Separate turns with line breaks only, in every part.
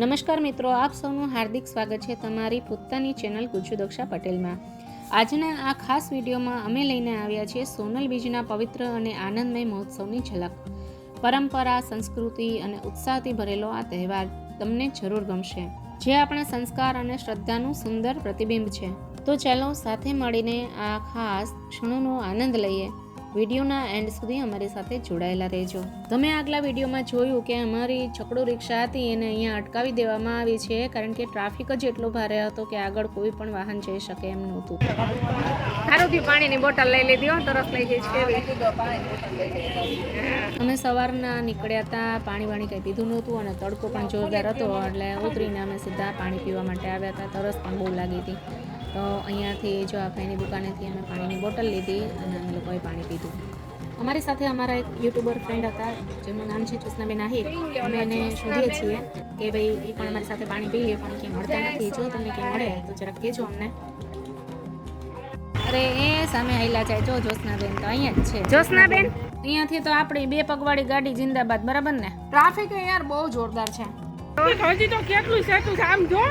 નમસ્કાર મિત્રો, આપ સૌનું હાર્દિક સ્વાગત છે તમારી પોતાની ચેનલ દક્ષા પટેલમાં. આજના આ ખાસ વિડીયોમાં અમે લઈને આવ્યા છીએ સોનલ બીજના પવિત્ર અને આનંદમય મહોત્સવની ઝલક. પરંપરા, સંસ્કૃતિ અને ઉત્સાહથી ભરેલો આ તહેવાર તમને જરૂર ગમશે. જે આપણા સંસ્કાર અને શ્રદ્ધાનું સુંદર પ્રતિબિંબ છે. તો ચાલો સાથે મળીને આ ખાસ ક્ષણોનો આનંદ લઈએ. વિડીયોના એન્ડ સુધી અમારી સાથે જોડાયેલા રહેજો. તમે આગલા વિડીયોમાં જોયું કે અમારી છકડો રિક્ષા હતી એને અહીંયા અટકાવી દેવામાં આવી છે કારણ કે ટ્રાફિક જ એટલો ભારે હતો કે આગળ કોઈ પણ વાહન જઈ શકે એમ નહોતું. સારું થયું પાણીની બોટલ લઈ લીધી હો તરસ લઈ છે અમે સવારના નીકળ્યા હતા પાણી વાણી કંઈ પીધું નહોતું અને તડકો પણ જોરદાર હતો એટલે ઉતરીને અમે સીધા પાણી પીવા માટે આવ્યા હતા. તરસ પણ બહુ લાગી હતી. તો અહીંયાથી જો આ ભાઈની દુકાનેથી અમે પાણીની બોટલ લીધી અને અમે લોકોએ પાણી પીધું. અમારી સાથે અમારા એક યુટ્યુબર ફ્રેન્ડ હતા જેમનું નામ છે ચુસ્નાબેન આહિર. અમે એને શોધીએ છીએ કે ભાઈ એ પણ અમારી સાથે પાણી પીએ પણ ક્યાંય મળતા નથી. જો તમને ક્યાંય મળે તો જરાક કહેજો અમને. અરે એ સામે આયલા જાય. જો જ્યોત્સનાબેન તો અહીંયા જ છે. જોસનાબેન અહીંયાથી તો આપણી બે પગવાળી ગાડી જિંદાબાદ બરાબર ને? ટ્રાફિક યાર બહુ જોરદાર છે.
હજી તો કેટલું સેટું છે? આમ જો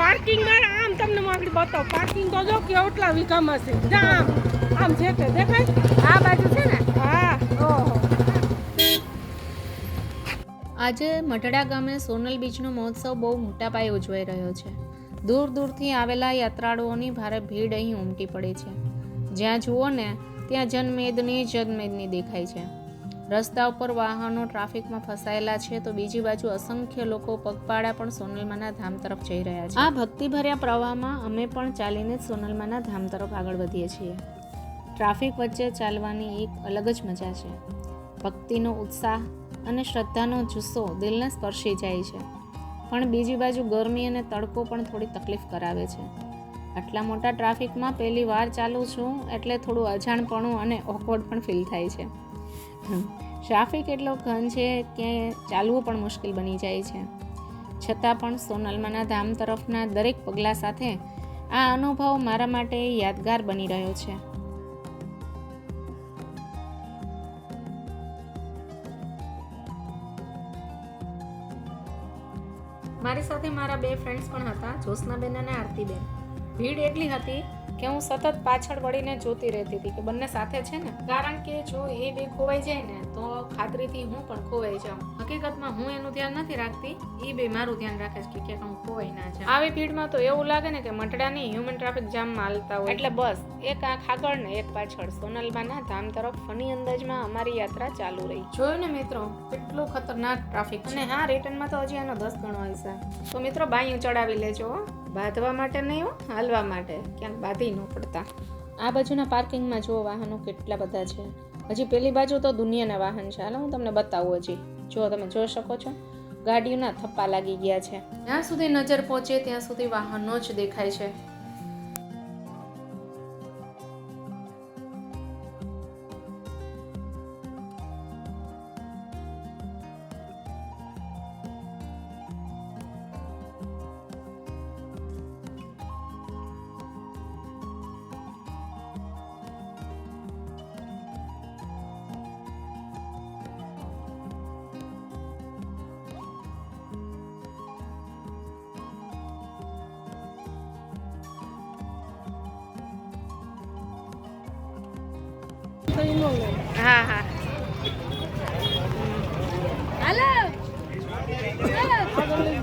પાર્કિંગમાં તમને હું આગળ બતાવું. પાર્કિંગ તો જો કેટલા વીઘામાં છે. જા આમ. આમ છે તે દેખાય.
આ બાજુ છે ને?
હા.
ઓહો. આજે મઢડા ગામે સોનલ બીચનો મહોત્સવ બહુ મોટા પાયે ઉજવાઈ રહ્યો છે. દૂર દૂરથી આવેલા યાત્રાળુઓની ભારે ભીડ અહીં ઉમટી પડે છે. જ્યાં જુઓ ને ત્યાં જનમેદની જનમેદની દેખાય છે. રસ્તા ઉપર વાહનો ટ્રાફિકમાં ફસાયેલા છે તો બીજી બાજુ અસંખ્ય લોકો પગપાળા પણ સોનલમાના ધામ તરફ જઈ રહ્યા છે. આ ભક્તિભર્યા પ્રવાહમાં અમે પણ ચાલીને જ સોનલમાના ધામ તરફ આગળ વધીએ છીએ. ટ્રાફિક વચ્ચે ચાલવાની એક અલગ જ મજા છે. ભક્તિનો ઉત્સાહ અને શ્રદ્ધાનો જુસ્સો દિલને સ્પર્શી જાય છે. પણ બીજી બાજુ ગરમી અને તડકો પણ થોડી તકલીફ કરાવે છે. આટલા મોટા ટ્રાફિકમાં પહેલી વાર ચાલું છું એટલે થોડું અજાણપણું અને ઓકવર્ડ પણ ફીલ થાય છે. ટ્રાફિક એટલો ઘન છે કે ચાલવું પણ મુશ્કેલ બની જાય છે. છતાં પણ સોનલમાના ધામ તરફના દરેક પગલાં સાથે આ અનુભવ મારા માટે યાદગાર બની રહ્યો છે. મારી સાથે મારા બે ફ્રેન્ડ્સ પણ હતા, જ્યોત્સનાબેન અને આરતીબેન. ભીડ એટલી હતી કે હું સતત પાછળ વળીને જોતી રહેતી હતી કે બંને સાથે છે ને? કારણ કે જો એ બે ખોવાઈ જાય ને, તો ખાતરીથી હું પણ ખોવાઈ જાઉં. હકીકતમાં હું એનું ધ્યાન નથી રાખતી. એ બે મારું ધ્યાન રાખે છે કે ક્યાંક હું ખોવાઈ ના જાઉં. આવી ભીડમાં તો એવું લાગે ને કે મટડાની હ્યુમન ટ્રાફિક જામમાં હાલતા હોય. એટલે બસ, એક આંખ આગળ ને એક પાછળ. સોનલબાના ધામ તરફ ફની અંદાજમાં અમારી યાત્રા ચાલુ રહી. જોયું ને મિત્રો, કેટલું ખતરનાક ટ્રાફિક અને હા રિટર્નમાં તો હજી આનો દસ ગણો હશે. તો મિત્રો, બાયું ચડાવી લેજો. બાંધવા માટે નહીં હો, હાલવા માટે. ક્યાંક બાંધી ન પડતા. આ બાજુના પાર્કિંગમાં જુઓ વાહનો કેટલા બધા છે. હજી પેલી બાજુ તો દુનિયાના વાહન છે. હાલો, હું તમને બતાવું હજી. જો તમે જોઈ શકો છો. ગાડીઓના થપ્પા લાગી ગયા છે. જ્યાં સુધી નજર પહોંચે ત્યાં સુધી વાહનો જ દેખાય છે. હા હા. હાલો.
આગળ લઈ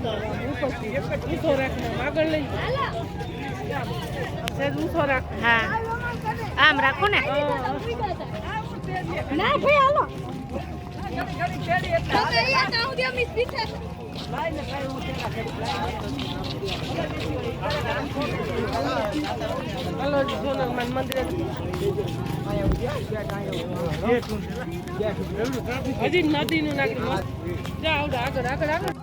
ઊંચો રાખને આગળ લઈ ઊંચો રાખ
હા. આમ રાખો ને.
ના ભાઈ હાલો. હાલો તો મંદિરે મિસ નદીનું નાખ્યું નદી નું નાખ્યું આગળ આગળ આગળ.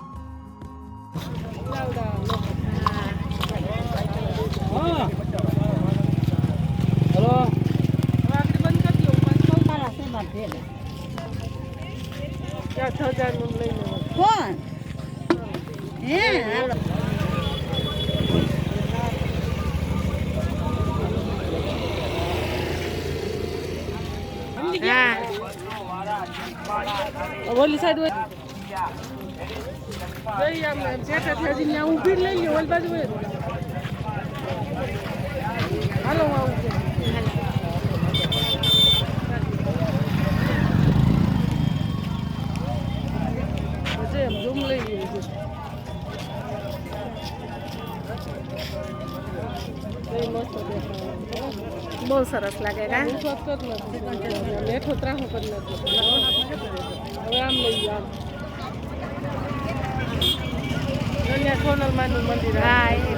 ઓલી સાઈડ હોય હજી ઊભી લઈ લ્યો બાજુ હોય. હાલો આવું.
બહુ સરસ લાગે કા.
લેઠો ત્રાહો કરી નાખો. હવે લઈ મંદિર
હા
જો.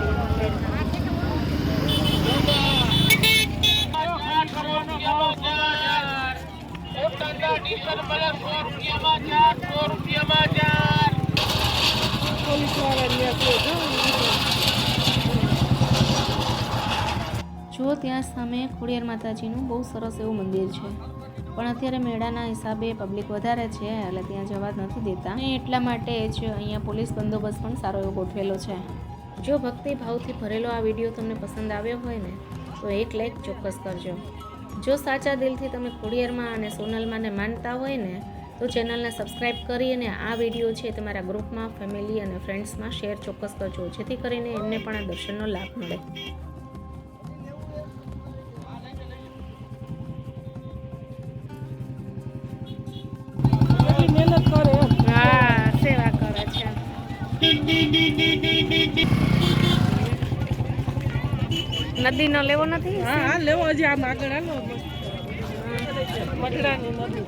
જો ત્યાં સામે ખોડિયાર માતાજીનું બહુ સરસ એવું મંદિર છે. પણ અત્યારે મેળાના હિસાબે પબ્લિક વધારે છે, એટલે ત્યાં જવા નથી દેતા. એટલા માટે જ અહીંયા પોલીસ બંદોબસ્ત પણ સારો એવો ગોઠવેલો છે. જો ભક્તિ ભાવથી ભરેલો આ વીડિયો તમને પસંદ આવ્યો હોય ને, તો એક લાઈક ચોક્કસ કરજો. જો સાચા દિલથી તમે ખોડિયારમાં અને સોનલમાંને માનતા હોય ને, તો ચેનલને સબસ્ક્રાઈબ કરી અને આ વીડિયો છે તમારા ગ્રુપમાં ફેમિલી અને ફ્રેન્ડ્સમાં શેર ચોક્કસ કરજો, જેથી કરીને એમને પણ આ દર્શનનો લાભ મળે. નદી નો લેવો નથી
હા હા લેવો હજી આમ આગળ હાલો. મઢડાની નદી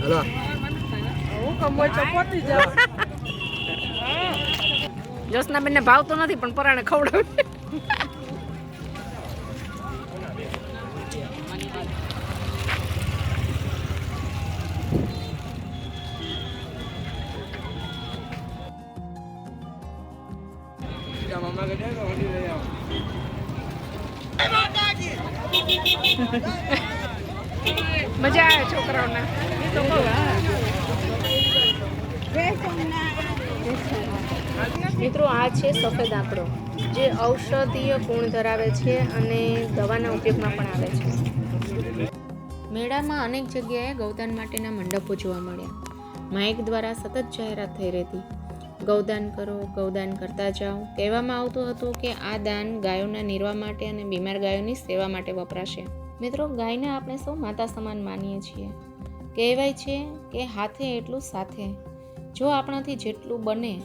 હાલો. હું કમોય તો પહોંચી જાવ
જોશના બેનને ભાવતો નથી પણ પરાણે ખવડાવે. મજા આવે છોકરાઓને. મિત્રો, આ છે સફેદ આંકડો, જે ઔષધીય ગુણ ધરાવે છે અને દવાના ઉપયોગમાં પણ આવે છે. મેળામાં અનેક જગ્યાએ ગૌદાન માટેના મંડપો જોવા મળ્યા. માઇક દ્વારા સતત જાહેરાત થઈ રહેતી. ગૌદાન કરો, ગૌદાન કરતા જાઓ. કહેવામાં આવતું હતું કે આ દાન ગાયોના નિર્વાહ માટે અને બીમાર ગાયોની સેવા માટે વપરાશે. મિત્રો, ગાયને આપણે સૌ માતા સમાન માનીએ છીએ. કહેવાય છે કે હાથે એટલું સાથે. જો આપણાથી જેટલું બને,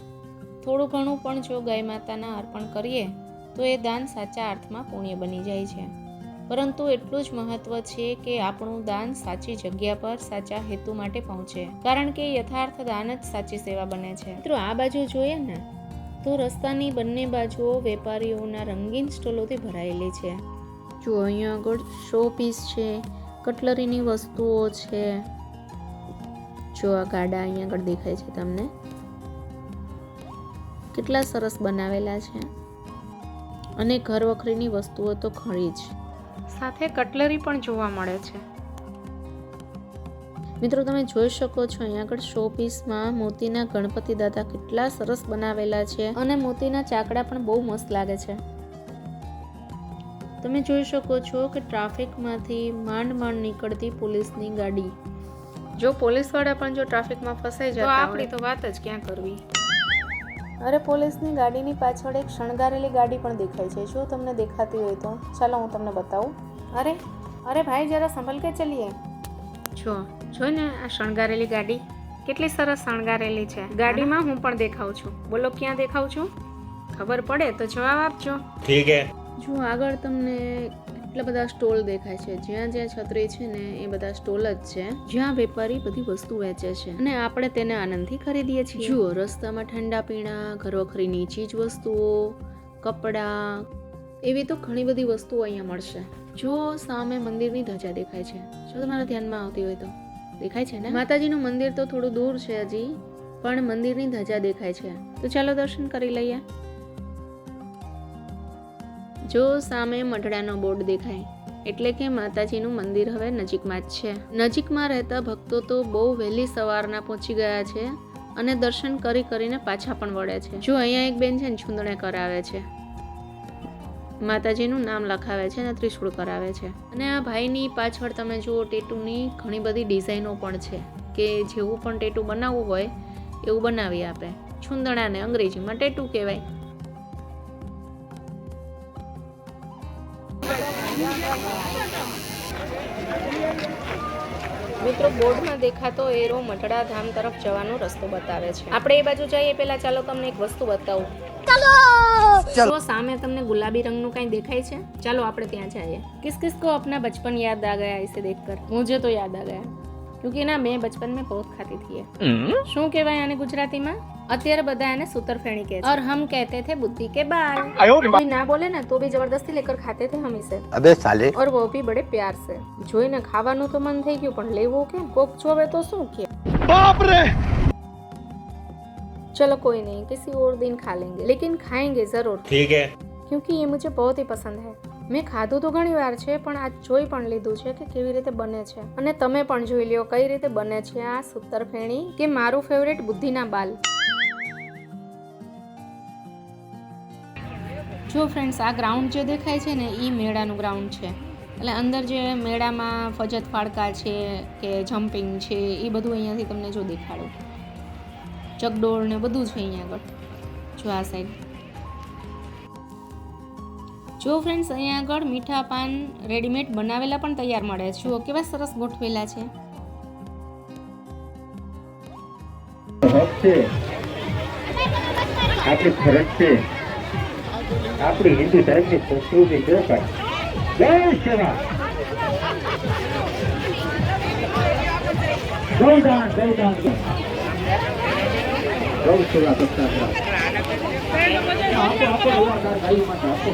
થોડું ઘણું પણ જો ગાય માતાના અર્પણ કરીએ, તો એ દાન સાચા અર્થમાં પુણ્ય બની જાય છે. પરંતુ એટલું જ મહત્વ છે કે આપણું દાન સાચી જગ્યા પર, સાચા હેતુ માટે પહોંચે. કારણ કે યથાર્થ દાન જ સાચી સેવા બને છે. મિત્રો, આ બાજુ જોઈએ ને, તો રસ્તાની બંને બાજુઓ વેપારીઓના રંગીન સ્ટોલોથી ભરાયેલી છે. જો અહીંયા આગળ શો પીસ છે, કટલરીની વસ્તુઓ છે જો આ ગાડા અહીંયા આગળ દેખાય છે તમને. કેટલા સરસ બનાવેલા છે. અને ઘર વખરીની વસ્તુઓ તો ખરી જ. સાથે કટલરી પણ જોવા મળે છે. મિત્રો તમે જોઈ શકો છો અહીંયા આગળ શો પીસમાં મોતીના ગણપતિ દાદા કેટલા સરસ બનાવેલા છે અને મોતીના ચાકડા પણ બહુ મસ્ત લાગે છે. તમે જોઈ શકો છો કે ટ્રાફિકમાંથી માંડ માંડ નીકળતી પોલીસની ગાડી. જો પોલીસવાળા પણ જો ટ્રાફિકમાં ફસાઈ જતા આપણી તો વાત જ ક્યાં કરવી? અરે પોલીસની ગાડીની પાછળ એક શણગારેલી ગાડી પણ દેખાય છે. જો તમને દેખાતી હોય તો? ચાલો હું તમને બતાવું. અરે અરે ભાઈ જરા સંભળ કે ચલીએ? જો જોઈ ને આ શણગારેલી ગાડી. કેટલી સરસ શણગારેલી છે. ગાડીમાં હું પણ દેખાઉં છું. બોલો ક્યાં દેખાઉં છું? ખબર પડે તો જવાબ આપજો.
ઠીક હે.
જો આગળ તમને એટલા બધા સ્ટોલ દેખાય છે. જ્યાં જ્યાં છત્રી છે ને એ બધા સ્ટોલ જ છે. જ્યાં વેપારી બધી વસ્તુ વેચે છે. અને આપણે તેને આનંદથી ખરીદીએ છીએ. જુઓ, રસ્તામાં ઠંડા પીણા ઘરવખરીની ચીજ વસ્તુઓ, કપડાં, એવી તો ઘણી બધી વસ્તુઓ અહીંયા મળશે. જો સામે મંદિરની ધજા દેખાય છે. જો તમારા ધ્યાનમાં આવતી હોય તો. દેખાય છે ને? માતાજીનું મંદિર તો થોડું દૂર છે હજી, પણ મંદિરની ધજા દેખાય છે. તો ચાલો દર્શન કરી લઈએ. જો સામે મઢડાનો બોર્ડ દેખાય, એટલે કે માતાજીનું મંદિર હવે નજીકમાં જ છે. નજીકમાં રહેતા ભક્તો તો બહુ વહેલી સવારના પહોંચી ગયા છે અને દર્શન કરી કરીને પાછા પણ વળે છે. જો અહીંયા એક બેન છે ને છૂંદણે કરાવે છે. માતાજીનું નામ લખાવે છે અને ત્રિશૂળ કરાવે છે. અને આ ભાઈની પાછળ તમે જુઓ ટેટુની ઘણી બધી ડિઝાઇનો પણ છે કે જેવું પણ ટેટુ બનાવવું હોય એવું બનાવી આપે. છૂંદણાને અંગ્રેજીમાં ટેટુ કહેવાય. મિત્રો બોર્ડમાં દેખાતો એરો મટડા ધામ તરફ જવાનો રસ્તો બતાવે છે. આપણે એ બાજુ જઈએ પેલા ચાલો તમને એક વસ્તુ બતાવું. ચાલો! સામે તમને ગુલાબી રંગનું કઈ દેખાય છે? ચાલો આપણે ત્યાં જઈએ. કિસ કિસ કો અપના બચપન યાદ આ ગયા ઇસે દેખકર? મુજે તો યાદ આ ગયા. ક્યોંકિ ના મેં બચપન મેં બહુ ખાતી હતી શું કહેવાય આને ગુજરાતીમાં? અત્યારે બધા એને સૂતરફેણી કહે છે और हम कहते थे बुद्धि के बाल कोई ना बोले ना तो भी जबरदस्ती लेकर खाते थे हम इसे
अबे साले
और वो भी बड़े प्यार से જોઈને ખાવાનું તો મન થઈ ગયું પણ લેવું કેમ કોક જોવે તો શું કે
बाप रे
चलो कोई नहीं किसी और दिन खा लेंगे लेकिन खाएंगे जरूर
ठीक है
क्योंकि ये मुझे बहुत ही पसंद है મેં ખાધું તો ઘણી વાર છે પણ આજ જોઈ પણ લીધું છે કે કેવી રીતે બને છે અને તમે પણ જોઈ લ્યો કઈ રીતે બને છે આ સૂતર ફેણી કે મારું ફેવરેટ બુદ્ધિના બાલ જો ફ્રેન્ડ્સ આ ગ્રાઉન્ડ જે દેખાય છે ને એ મેળાનું ગ્રાઉન્ડ છે. એટલે અંદર જે મેળામાં ફજત ફાડકા છે કે જમ્પિંગ છે એ બધું અહીંયાથી તમને જો દેખાડું. ચકડોળ ને બધું છે અહીંયા આગળ. જો આ સાઈડ જો ફ્રેન્ડ્સ અહીંયા આગળ મીઠા પાન રેડીમેડ બનાવેલા પણ તૈયાર મળે છે. જુઓ, કેવા સરસ ગોઠવેલા છે.
આપણી ફરજ છે. આપણી હિન્દુ ધર્મની સંસ્કૃતિ છે ભાઈ જય સેવા ગૌદાન ગૌદાન ગૌ સેવા કરતા. આપો.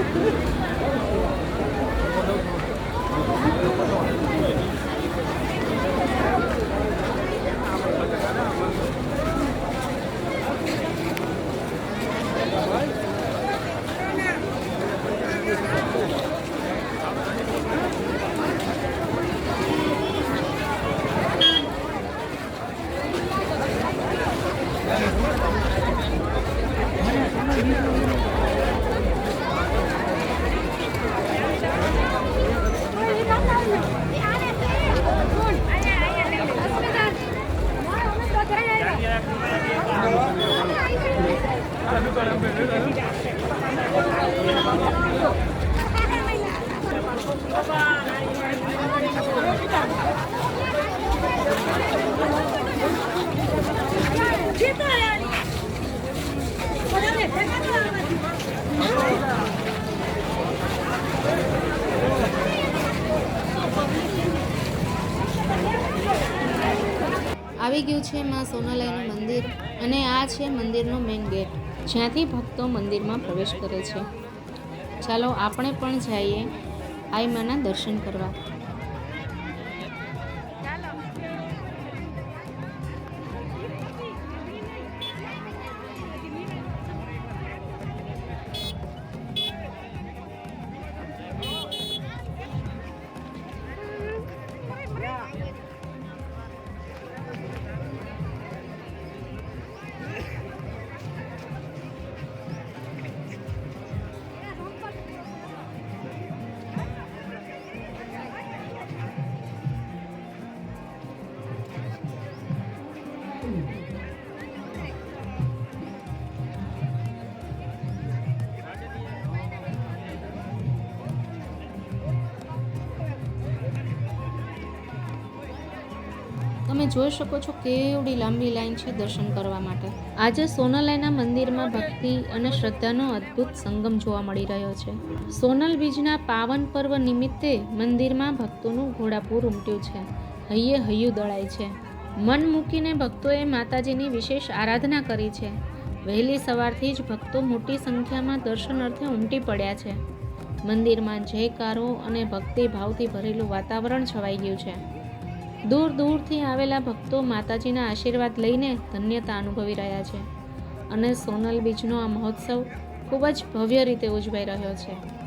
છે માં સોનાલયનું મંદિર અને આ છે મંદિરનો મેઇન ગેટ જ્યાંથી ભક્તો મંદિરમાં પ્રવેશ કરે છે. ચાલો આપણે પણ જઈએ આઈ માના દર્શન કરવા. તમે જોઈ શકો છો કેવડી લાંબી લાઈન છે દર્શન કરવા માટે. આજે સોનલાઈના મંદિરમાં ભક્તિ અને શ્રદ્ધાનો અદ્ભુત સંગમ જોવા મળી રહ્યો છે. સોનલ બીજના પાવન પર્વ નિમિત્તે મંદિરમાં ભક્તોનું ઘોડાપૂર ઉમટ્યું છે. હૈયે હૈયું દળાય છે. મન મૂકીને ભક્તોએ માતાજીની વિશેષ આરાધના કરી છે. વહેલી સવારથી જ ભક્તો મોટી સંખ્યામાં દર્શન અર્થે ઉમટી પડ્યા છે. મંદિરમાં જયકારો અને ભક્તિ ભાવથી ભરેલું વાતાવરણ છવાઈ ગયું છે. દૂર દૂરથી આવેલા ભક્તો માતાજીના આશીર્વાદ લઈને ધન્યતા અનુભવી રહ્યા છે. અને સોનલ બીજનો આ મહોત્સવ ખૂબ જ ભવ્ય રીતે ઉજવાઈ રહ્યો છે.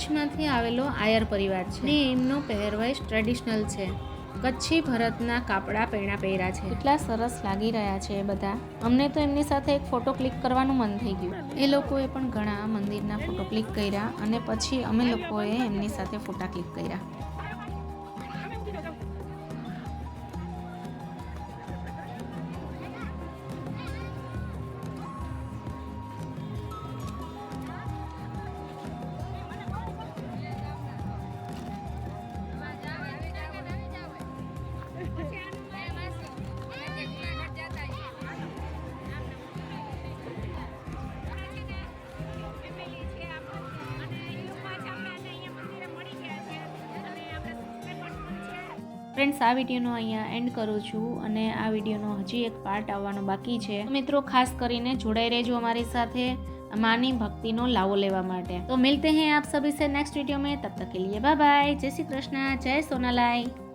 કચ્છમાંથી આવેલો આયર પરિવાર છે. ને એમનો પહેરવેશ ટ્રેડિશનલ છે. કચ્છી ભરતના કાપડા પહેણા પહેર્યા છે. એટલા સરસ લાગી રહ્યા છે એ બધા. અમને તો એમની સાથે એક ફોટો ક્લિક કરવાનું મન થઈ ગયું. એ લોકોએ પણ ઘણા મંદિરના ફોટો ક્લિક કર્યા અને પછી અમે લોકોએ એમની સાથે ફોટા ક્લિક કર્યા. ફ્રેન્ડ્સ, આ વિડીયોનો અહીંયા એન્ડ કરું છું અને આ વિડીયોનો હજી એક પાર્ટ આવવાનો બાકી છે. મિત્રો, ખાસ કરીને જોડાઈ રહેજો અમારી સાથે માની ભક્તિનો લાવો લેવા માટે. તો મિલતે હૈ આપ સભી સે નેક્સ્ટ વીડિયો મેં, તબ તક કે લીએ બાય બાય જય શ્રી કૃષ્ણ, જય સોનાલાય.